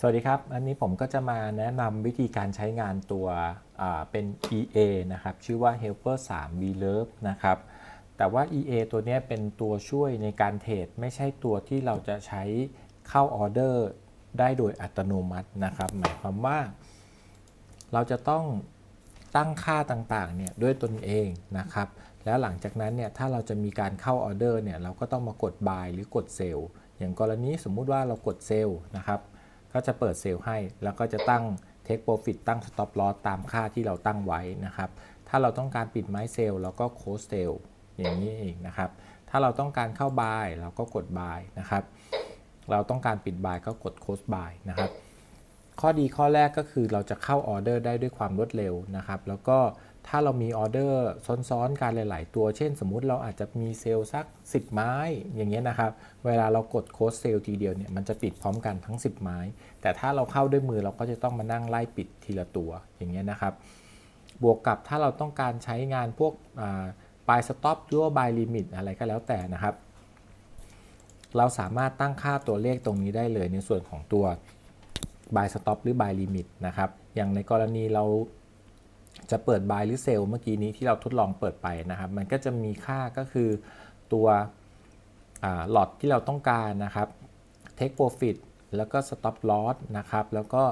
สวัสดีครับ อันนี้ผมก็จะมาแนะนำวิธีการใช้งานตัวเป็น EA นะครับ ชื่อว่า Helper 3 v l o v e นะครับ แต่ว่า EA ตัวนี้เป็นตัวช่วยในการเทรดไม่ใช่ตัวที่เราจะใช้เข้าออเดอร์ได้โดยอัตโนมัตินะครับ หมายความว่า เราจะต้องตั้งค่าต่างๆเนี่ยด้วยตนเองนะครับ แล้วหลังจากนั้นเนี่ยถ้าเราจะมีการเข้าออเดอร์เนี่ยเราก็ต้องมากด buy หรือกดเซลล์อย่างกรณีสมมุติว่าเรากดเซลล์นะครับ ก็จะเปิดเซลล์ให้ แล้วก็จะตั้ง take profit ตั้ง stop loss ตามค่าที่เราตั้งไว้นะครับ ถ้าเราต้องการปิดไม้เซลล์เราก็ close sale อย่างนี้เองนะครับ ถ้าเราต้องการเข้า buy เราก็กด buy นะครับ เราต้องการปิด buy ก็กด close buy นะครับ ข้อดีข้อแรกก็คือเราจะเข้าออเดอร์ได้ด้วยความรวดเร็วนะครับ แล้วก็ ถ้าเรามีออเดอร์ซ้อนๆกันหลาย ๆ ตัว เช่น สมมุติเราอาจจะมีเซลล์สัก 10 ไม้ อย่างเงี้ยนะครับ เวลาเรากดโค้ดเซลล์ทีเดียวเนี่ย มันจะปิดพร้อมกันทั้ง 10 ไม้ แต่ถ้าเราเข้าด้วยมือเราก็จะต้องมานั่งไล่ปิดทีละตัว อย่างเงี้ยนะครับ บวกกับถ้าเราต้องการใช้งานพวกปลายสต็อปหรือว่าบายลิมิตอะไรก็แล้วแต่นะครับ เราสามารถตั้งค่าตัวเลขตรงนี้ได้เลยในส่วนของตัว buy stop หรือ buy limit นะครับ อย่างในกรณีเรา จะเปิด buy หรือ sell เมื่อกี้นี้ที่เราทดลองเปิดไปนะครับ มันก็จะมีค่าก็คือตัวหลอดที่เราต้องการนะครับ take profit แล้วก็ stop loss นะครับ แล้วก็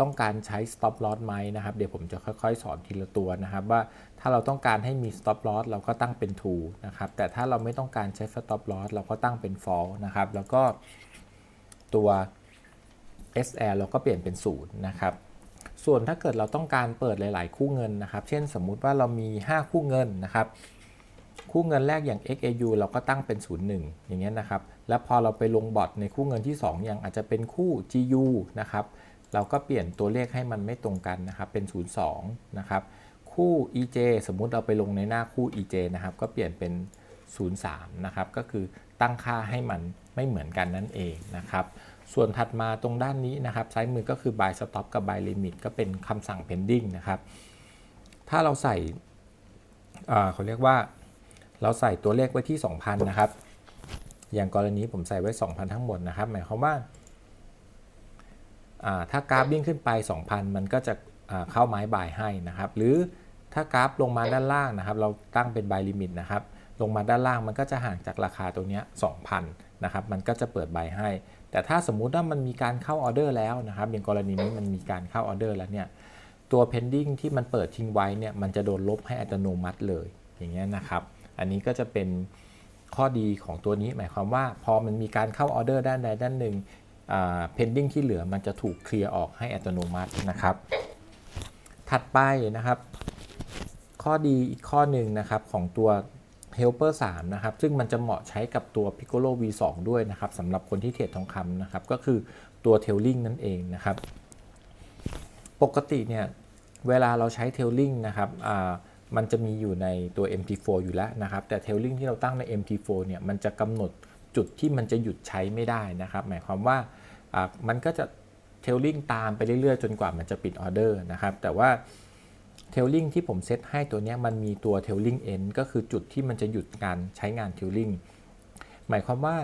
ต้องการใช้ stop loss ไหมนะครับ เดี๋ยวผมจะค่อยๆ สอนทีละตัวนะครับ ว่าถ้าเราต้องการให้มี stop loss เราก็ตั้งเป็น true นะครับ แต่ถ้าเราไม่ต้องการใช้ stop loss เราก็ตั้งเป็น false นะครับ แล้วก็ตัว SL เราก็เปลี่ยนเป็น0นะครับ ส่วนถ้าเกิดเราต้องการเปิดหลาย ๆ คู่เงินนะครับ เช่นสมมุติว่าเรามี 5 คู่เงินนะครับ คู่เงินแรกอย่าง XAU เราก็ตั้งเป็น 01 อย่างเงี้ยนะครับ แล้วพอเราไปลงบอทในคู่เงินที่ 2 อย่างอาจจะเป็นคู่ GU นะครับ เราก็เปลี่ยนตัวเลขให้มันไม่ตรงกันนะครับ เป็น 02 นะครับ คู่ EJ สมมุติเราไปลงในหน้าคู่ EJ นะครับ ก็เปลี่ยนเป็น 03 นะครับ ก็คือตั้งค่าให้มันไม่เหมือนกันนั่นเองนะครับ ส่วนถัดมาตรงด้านนี้นะครับซ้ายมือก็คือ buy stop กับ buy limit ก็เป็นคำสั่ง pending นะครับ ถ้าเราใส่เขาเรียกว่าเราใส่ตัวเลขไว้ที่ 2,000 นะครับ อย่างกรณีผมใส่ไว้ 2,000 ทั้งหมดนะครับ หมายความว่าถ้ากราฟวิ่งขึ้นไป 2,000 มันก็จะเข้าไม้บายให้นะครับ หรือถ้ากราฟลงมาด้านล่างนะครับ เราตั้งเป็น buy limit นะครับ ลงมาด้านล่างมันก็จะห่างจากราคาตรงนี้2,000 นะครับ มันก็จะเปิดใบให้แต่ถ้าสมมุติว่ามันมีการเข้าออเดอร์แล้วนะครับอย่างกรณีนี้มันมีการเข้าออเดอร์แล้วเนี่ยตัว pending ที่มันเปิดทิ้งไว้เนี่ยมันจะโดนลบให้อัตโนมัติเลยอย่างเงี้ยนะครับ อันนี้ก็จะเป็นข้อดีของตัวนี้หมายความว่า พอมันมีการเข้าออเดอร์ด้านใดด้านหนึ่ง pending ที่เหลือมันจะถูกเคลียร์ออกให้อัตโนมัตินะครับ ถัดไปนะครับ ข้อดีอีกข้อหนึ่งนะครับของตัว Helper 3 นะครับ ซึ่งมันจะเหมาะใช้กับตัว Piccolo V2 ด้วยนะครับสำหรับคนที่เทรดทองคำนะครับ ก็คือตัว Tailing นั่นเองนะครับ ปกติเนี่ยเวลาเราใช้ Tailing นะครับมันจะมีอยู่ในตัว MT4 อยู่แล้วนะครับ แต่ Tailing ที่เราตั้งใน MT4 เนี่ยมันจะกำหนดจุดที่มันจะหยุดใช้ไม่ได้นะครับ หมายความว่ามันก็จะ Tailing ตามไปเรื่อยๆ จนกว่ามันจะปิดออเดอร์นะครับ แต่ว่า เทลลิงที่ผมเซตให้ตัวนี้มันมีตัวเทลลิงเอนก็คือจุดที่มันจะหยุดการใช้งานเทลลิงหมายความว่า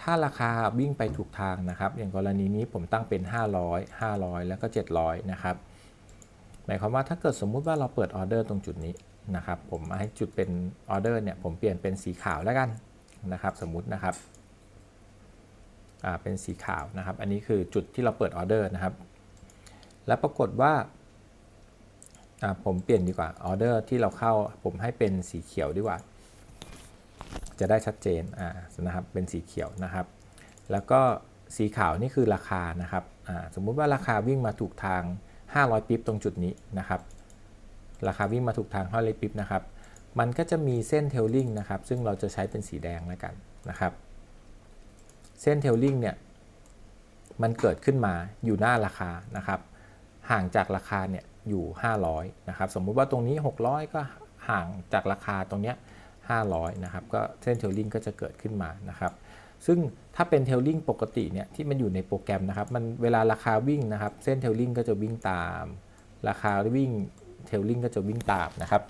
ถ้าราคาวิ่งไปถูกทางนะครับ อย่างกรณีนี้ผมตั้งเป็น 500 500 แล้วก็ 700 นะครับ หมายความว่าถ้าเกิดสมมุติว่าเราเปิดออเดอร์ตรงจุดนี้นะครับ ผมให้จุดเป็นออเดอร์เนี่ยผมเปลี่ยนเป็นสีขาวแล้วกันนะครับ สมมุตินะครับเป็นสีขาวนะครับ อันนี้คือจุดที่เราเปิดออเดอร์นะครับ แล้วปรากฏว่า ผมเปลี่ยนดีกว่าออเดอร์ที่เราเข้าผมให้เป็นสีเขียวดีกว่า จะได้ชัดเจนอ่านะครับเป็นสีเขียวนะครับ แล้วก็สีขาวนี่คือราคานะครับอ่าสมมุติว่าราคาวิ่งมาถูกทาง 500 ปิ๊บตรงจุดนี้นะครับราคาวิ่งมาถูกทาง500ปิ๊บนะครับมันก็จะมีเส้นเทลลิงนะครับซึ่งเราจะใช้เป็นสีแดงแล้วกันนะครับ เส้นเทลลิงเนี่ยมันเกิดขึ้นมาอยู่หน้าราคานะครับ ห่างจากราคาเนี่ย อยู่ 500นะครับ สมมุติว่าตรงนี้ 600 ก็ห่างจากราคาตรงนี้500นะครับ ก็เส้นเทลลิงก็จะเกิดขึ้นมานะครับ ซึ่งถ้าเป็นเทลลิงปกติเนี่ยที่มันอยู่ในโปรแกรมนะครับ มันเวลาราคาวิ่งนะครับ เส้นเทลลิงก็จะวิ่งตาม ราคาวิ่งเทลลิงก็จะวิ่งตามนะครับ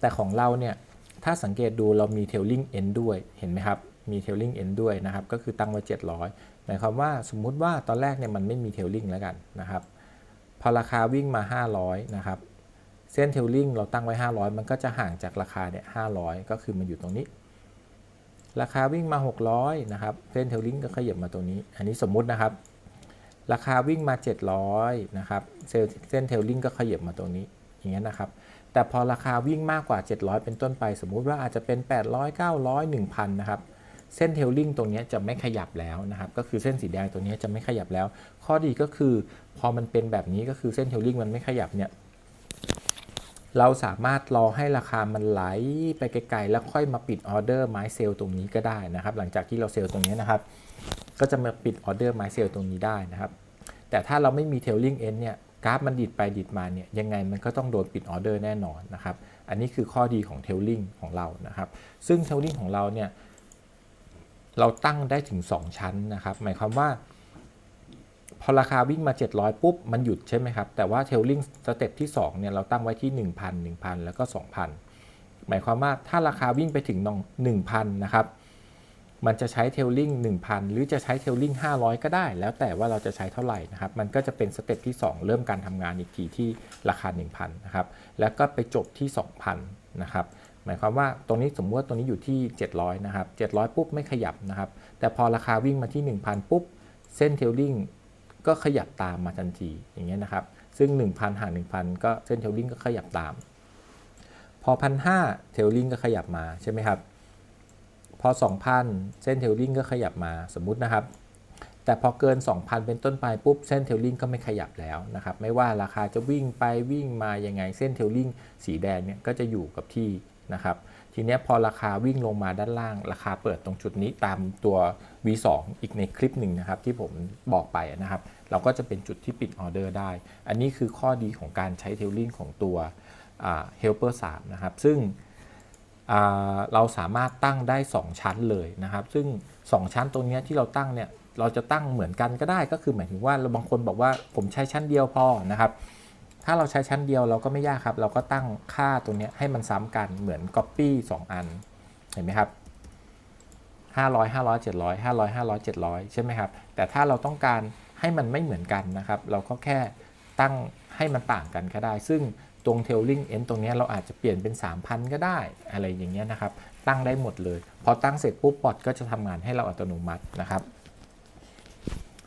แต่ของเราเนี่ยถ้าสังเกตดูเรามีเทลลิงเอ็นด้วย เห็นไหมครับ มีเทลลิงเอ็นด้วยนะครับ ก็คือตั้งไว้700หมายความว่าสมมุติว่าตอนแรกเนี่ยมันไม่มีเทลลิงแล้วกันนะครับ พอราคาวิ่งมา 500 นะครับ เส้นเทลลิงเราตั้งไว้ 500 มันก็จะห่างจากราคาเนี่ย500 ก็คือมันอยู่ตรงนี้ ราคาวิ่งมา 600 นะครับ เส้นเทลลิงก็ขยับมาตรงนี้ อันนี้สมมุตินะครับ ราคาวิ่งมา 700 นะครับ เส้นเทลลิงก็ขยับมาตรงนี้ อย่างเงี้ยนะครับ แต่พอราคาวิ่งมากกว่า 700 เป็นต้นไป สมมุติว่าอาจจะเป็น 800 900 1000 นะครับ เส้นเทลลิงตรงนี้จะไม่ขยับแล้วนะครับ ก็คือเส้นสีแดงตัวนี้จะไม่ขยับแล้ว ข้อดีก็คือพอมันเป็นแบบนี้ก็คือเส้นเทลลิงมันไม่ขยับเนี่ยเราสามารถรอให้ราคามันไหลไปไกลๆ แล้วค่อยมาปิดออเดอร์ไม้เซลตรงนี้ก็ได้นะครับ หลังจากที่เราเซลตรงนี้นะครับ ก็จะมาปิดออเดอร์ไม้เซลตรงนี้ได้นะครับ แต่ถ้าเราไม่มีเทลลิงเอ็นเนี่ยกราฟมันดิดไปดิดมาเนี่ยยังไงมันก็ต้องโดนปิดออเดอร์แน่นอนนะครับ อันนี้คือข้อดีของเทลลิงของเรานะครับ ซึ่งเทลลิงของเราเนี่ย เราตั้งได้ถึง 2 ชั้นนะครับ หมายความว่า พอราคาวิ่งมา 700 ปุ๊บ มันหยุดใช่ไหมครับ แต่ว่าเทลลิงสเต็ปที่2เนี่ยเราตั้งไว้ที่ 1,000 1,000 แล้วก็ 2,000 หมายความว่าถ้าราคาวิ่งไปถึง1,000 นะครับ มันจะใช้เทลลิง1,000 หรือจะใช้เทลลิง500 ก็ได้ แล้วแต่ว่าเราจะใช้เท่าไหร่นะครับ มันก็จะเป็นสเต็ปที่ 2 เริ่มการทำงานอีกทีที่ราคา 1,000 นะครับ แล้วก็ไปจบที่ 2,000 นะครับ หมายความว่าตรงนี้สมมติว่าตรงนี้อยู่ที่ 700 นะครับ 700 ปุ๊บไม่ขยับนะครับ แต่พอราคาวิ่งมาที่ 1,000 ปุ๊บ เส้นเทลลิงก็ขยับตามมาทันทีอย่างเงี้ยนะครับ ซึ่ง 1,000ห่าง1,000 ก็เส้นเทลลิงก็ขยับตาม พอ 1,500 เทลลิงก็ขยับมาใช่ไหมครับ พอ 2,000 เส้นเทลลิงก็ขยับมาสมมุตินะครับแต่พอเกิน 2,000 เป็นต้นไปปุ๊บเส้นเทลลิงก็ไม่ขยับแล้วนะครับ ไม่ว่าราคาจะวิ่งไปวิ่งมายังไงเส้นเทลลิงสีแดงเนี่ยก็จะอยู่กับที่ นะครับทีนี้พอราคาวิ่งลงมาด้านล่าง ราคาเปิดตรงจุดนี้ตามตัว V2 อีกในคลิปหนึ่งนะครับที่ผมบอกไปนะครับ เราก็จะเป็นจุดที่ปิดออเดอร์ได้ อันนี้คือข้อดีของการใช้เทลลิงของตัว Helper 3นะครับ ซึ่งเราสามารถตั้งได้ 2 ชั้นเลยนะครับ ซึ่ง 2 ชั้นตรงนี้ที่เราตั้งเนี่ยเราจะตั้งเหมือนกันก็ได้ก็คือหมายถึงว่าเราบางคนบอกว่าผมใช้ชั้นเดียวพอนะครับ ถ้าเราใช้ชั้นเดียวเราก็ไม่ยากครับ เราก็ตั้งค่าตรงนี้ให้มันซ้ำกันเหมือน Copy 2 อัน เห็นไหมครับ 500 500 700 500 500 700 ใช่ไหมครับ แต่ถ้าเราต้องการให้มันไม่เหมือนกันนะครับ เราก็แค่ตั้งให้มันต่างกันก็ได้ ซึ่งตรง tailing end ตรงนี้เราอาจจะเปลี่ยนเป็น 3,000 ก็ได้ อะไรอย่างเงี้ยนะครับ ตั้งได้หมดเลย พอตั้งเสร็จปุ๊บ บอทก็จะทำงานให้เราอัตโนมัตินะครับ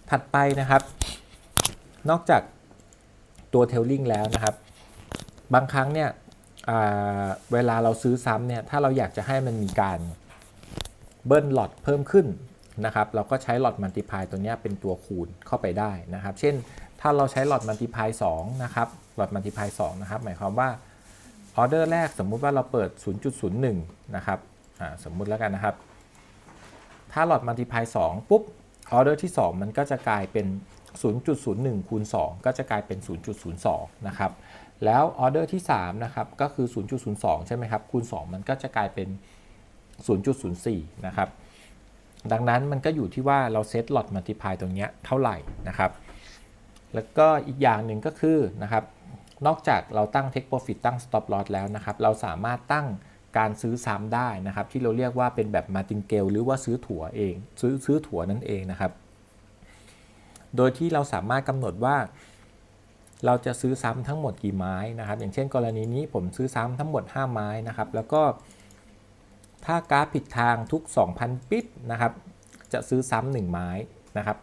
ถัดไปนะครับ นอกจาก ตัว tailing แล้วนะครับ บางครั้งเนี่ยเวลาเราซื้อซ้ำเนี่ยถ้าเราอยากจะให้มันมีการเบิ้ลหลอดเพิ่มขึ้นนะครับเราก็ใช้หลอดมัลติพายตัวนี้เป็นตัวคูณเข้าไปได้นะครับ เช่นถ้าเราใช้หลอดมัลติพาย2นะครับหลอดมัลติพาย2นะครับหมายความว่าออเดอร์แรกสมมุติว่าเราเปิด 0.01 นะครับสมมุติแล้วกันนะครับ ถ้าหลอดมัลติพาย2ปุ๊บออเดอร์ที่ 2 มันก็จะกลายเป็น 0.01 คูณ 2 ก็จะกลายเป็น 0.02 นะครับ แล้วออเดอร์ที่ 3 นะครับ ก็คือ 0.02 ใช่ไหมครับ คูณ 2 มันก็จะกลายเป็น 0.04 นะครับ ดังนั้นมันก็อยู่ที่ว่าเราเซตหลอดมัลติพายตรงนี้เท่าไหร่นะครับ แล้วก็อีกอย่างหนึ่งก็คือนะครับ นอกจากเราตั้ง Take Profit ตั้ง Stop Loss แล้วนะครับ เราสามารถตั้งการซื้อซ้ำได้นะครับ ที่เราเรียกว่าเป็นแบบ Martingale หรือว่าซื้อถั่วเอง ซื้อซื้อถั่วนั่นเองนะครับ โดยที่เราสามารถกำหนดว่า เราจะซื้อซ้ำทั้งหมดกี่ไม้นะครับ อย่างเช่น กรณีนี้ผมซื้อซ้ำทั้งหมด 5 ไม้นะครับ แล้วก็ ถ้ากราฟผิดทางทุก 2,000 ปิ๊บนะครับ จะซื้อซ้ำ1ไม้นะครับ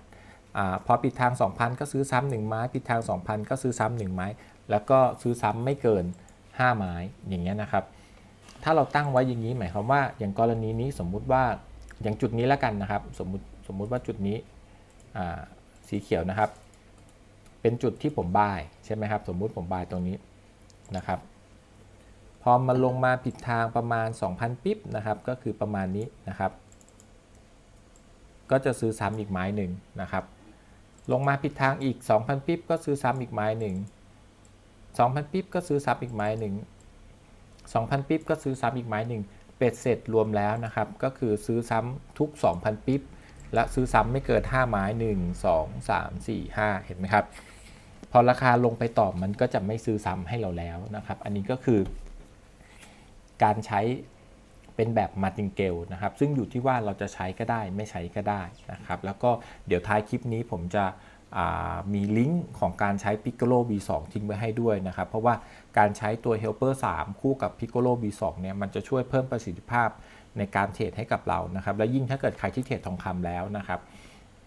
อพอปิดทาง 2,000 ก็ซื้อซ้ำ1ไม้ปิดทาง 2,000 ก็ซื้อซ้ำ1ไม้ แล้วก็ซื้อซ้ำไม่เกิน 5 ไม้อย่างเงี้ยนะครับ ถ้าเราตั้งไว้อย่างนี้หมายความว่า อย่างกรณีนี้สมมุติว่าอย่างจุดนี้แล้วกันนะครับ สมมติสมมุติว่าจุดนี้ สีเขียวนะครับ เป็นจุดที่ผมบายใช่ไหมครับ สมมุติผมบายตรงนี้นะครับ พอมาลงมาผิดทางประมาณ 2,000 ปิ๊บนะครับ ก็คือประมาณนี้นะครับ ก็จะซื้อซ้ำอีกไม้หนึ่งนะครับ ลงมาผิดทางอีก 2,000 ปิ๊บก็ซื้อซ้ำอีกไม้หนึ่ง2,000 ปิ๊บก็ซื้อซ้ำอีกไม้หนึ่ง2,000 ปิ๊บก็ซื้อซ้ำอีกไม้หนึ่งเป็ดเสร็จรวมแล้วนะครับ ก็คือซื้อซ้ำทุก 2,000 ปิ๊บ และซื้อซ้ำไม่เกิน 5 ไม้ 1 2 3 4 5 เห็นไหมครับ พอราคาลงไปต่อมันก็จะไม่ซื้อซ้ำให้เราแล้วนะครับ อันนี้ก็คือ การใช้เป็นแบบมาติงเกลนะครับ ซึ่งอยู่ที่ว่าเราจะใช้ก็ได้ไม่ใช้ก็ได้นะครับ แล้วก็เดี๋ยวท้ายคลิปนี้ผมจะมีลิงก์ของการใช้ Piccolo B2 ทิ้งไว้ให้ด้วยนะครับ เพราะว่าการใช้ตัว Helper 3 คู่กับ Piccolo B2 เนี่ยมันจะช่วยเพิ่มประสิทธิภาพ ในการเทรดให้กับเรานะครับและยิ่งถ้าเกิดใครที่เทรดทองคำแล้วนะครับ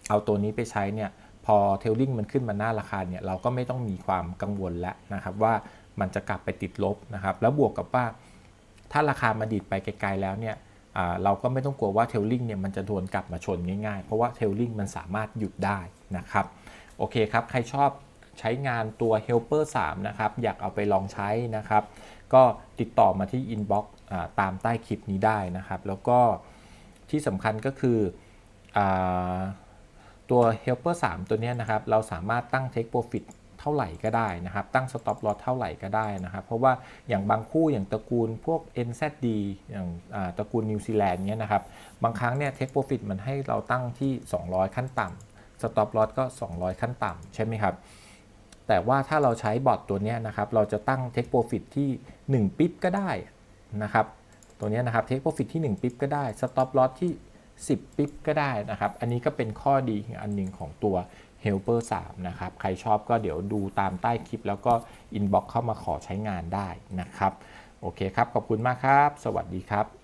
เอาตัวนี้ไปใช้เนี่ยพอเทลลิงมันขึ้นมาหน้าราคาเนี่ยเราก็ไม่ต้องมีความกังวลแล้วนะครับ ว่ามันจะกลับไปติดลบนะครับ แล้วบวกกับว่า ถ้าราคามาดีดไปไกลๆแล้วเนี่ยเราก็ไม่ต้องกลัวว่าเทลลิงเนี่ยมันจะโดนกลับมาชนง่ายๆ เพราะว่าเทลลิงมันสามารถหยุดได้นะครับโอเคครับ ใครชอบใช้งานตัว Helper 3 นะครับ อยากเอาไปลองใช้นะครับ ก็ติดต่อมาที่ Inbox อ่า ตามใต้คลิปนี้ได้นะครับ แล้วก็ที่สำคัญก็คืออตัว Helper 3 ตัวนี้นะครับ เราสามารถตั้ง Take Profit เท่าไหร่ก็ได้นะครับ ตั้ง Stop Loss เท่าไหร่ก็ได้นะครับ เพราะว่าอย่างบางคู่อย่างตระกูลพวก NZD อย่างอ่าตระกูลนิวซีแลนด์เนี้ยนะครับ บางครั้งเนี่ย Take Profit มันให้เราตั้งที่ 200 ขั้นต่ำ Stop Loss ก็ 200 ขั้นต่ำใช่ไหมครับ แต่ว่าถ้าเราใช้บอทตัวนี้นะครับ เราจะตั้ง Take Profit ที่ 1 ปิ๊บก็ได้ นะครับ ตัวนี้นะครับ Take Profit ที่ 1 ปิ๊บก็ได้ Stop Loss ที่ 10 ปิ๊บก็ได้นะครับ อันนี้ก็เป็นข้อดีอันหนึ่งของตัว Helper 3 นะครับ ใครชอบก็เดี๋ยวดูตามใต้คลิป แล้วก็ Inbox เข้ามาขอใช้งานได้นะครับ โอเคครับ ขอบคุณมากครับ สวัสดีครับ